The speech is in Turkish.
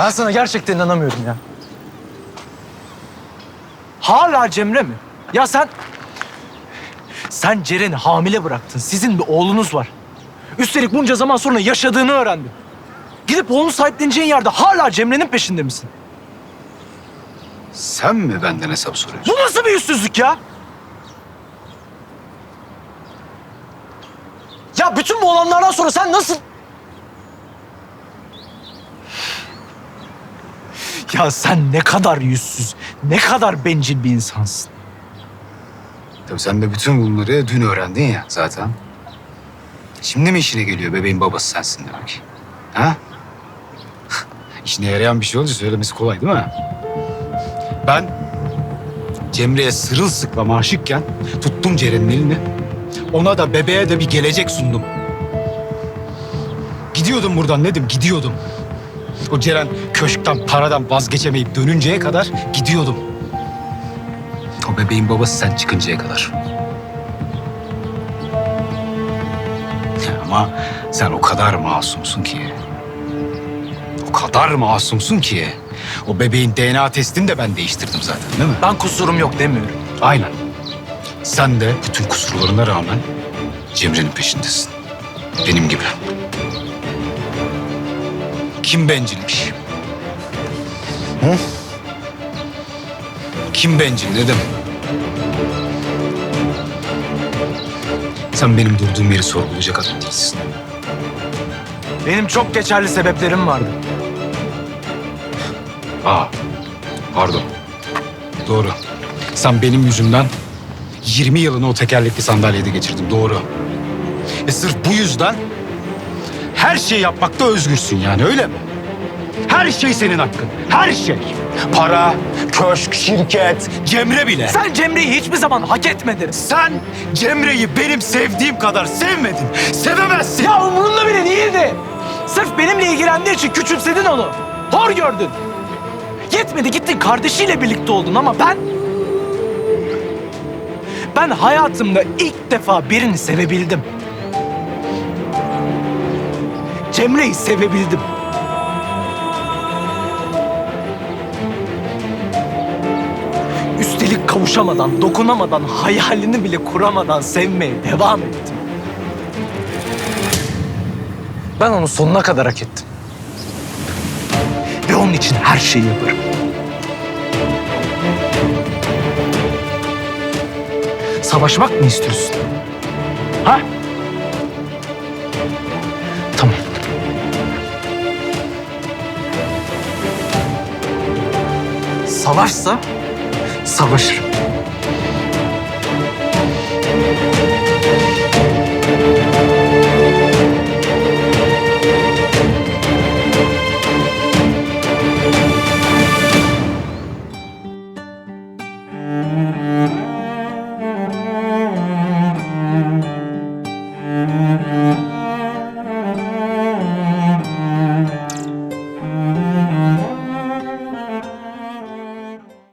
Ben sana gerçekten inanamıyorum ya. Hala Cemre mi? Ya sen... Sen Ceren'i hamile bıraktın. Sizin bir oğlunuz var. Üstelik bunca zaman sonra yaşadığını öğrendim. Gidip oğlunu sahipleneceğin yerde hala Cemre'nin peşinde misin? Sen mi benden hesap soruyorsun? Bu nasıl bir yüzsüzlük ya? Ya bütün bu olanlardan sonra sen nasıl... Ya sen ne kadar yüzsüz, ne kadar bencil bir insansın. Tabii sen de bütün bunları dün öğrendin ya zaten. Şimdi mi işine geliyor bebeğin babası sensin demek? Ha? İşine yarayan bir şey olunca söylemesi kolay değil mi? Ben Cemre'ye sırılsıklam aşıkken tuttum Ceren'in elini. Ona da bebeğe de bir gelecek sundum. Gidiyordum buradan dedim gidiyordum. O Ceren köşkten paradan vazgeçemeyip dönünceye kadar gidiyordum. O bebeğin babası sen çıkıncaya kadar. Ama sen o kadar masumsun ki. O kadar masumsun ki. O bebeğin DNA testini de ben değiştirdim zaten değil mi? Ben kusurum yok demiyorum. Aynen. Sen de bütün kusurlarına rağmen Cemre'nin peşindesin. Benim gibi. Kim bencilmiş? Hı? Kim bencil dedim. Sen benim durduğum yeri sorgulayacak adam değilsin. Benim çok geçerli sebeplerim vardı. Aa, pardon. Doğru. Sen benim yüzümden 20 yılını o tekerlekli sandalyede geçirdin. Doğru. E sırf bu yüzden her şeyi yapmakta özgürsün yani öyle mi? Her şey senin hakkın. Her şey. Para, köşk, şirket, Cemre bile. Sen, Cemre'yi hiçbir zaman hak etmedin. sen Cemre'yi benim sevdiğim kadar sevmedin. Sevemezsin. Ya umurumda bile değildi. Sırf benimle ilgilendiği için küçümsedin onu. Hor gördün. Yetmedi gittin kardeşiyle birlikte oldun ama ben... Ben hayatımda ilk defa birini sevebildim. Cemre'yi sevebildim. Üstelik kavuşamadan, dokunamadan, hayalini bile kuramadan sevmeye devam ettim. Ben onu sonuna kadar hak ettim. Ve onun için her şeyi yaparım. Savaşmak mı istiyorsun? Ha? Savaşsa savaşırım.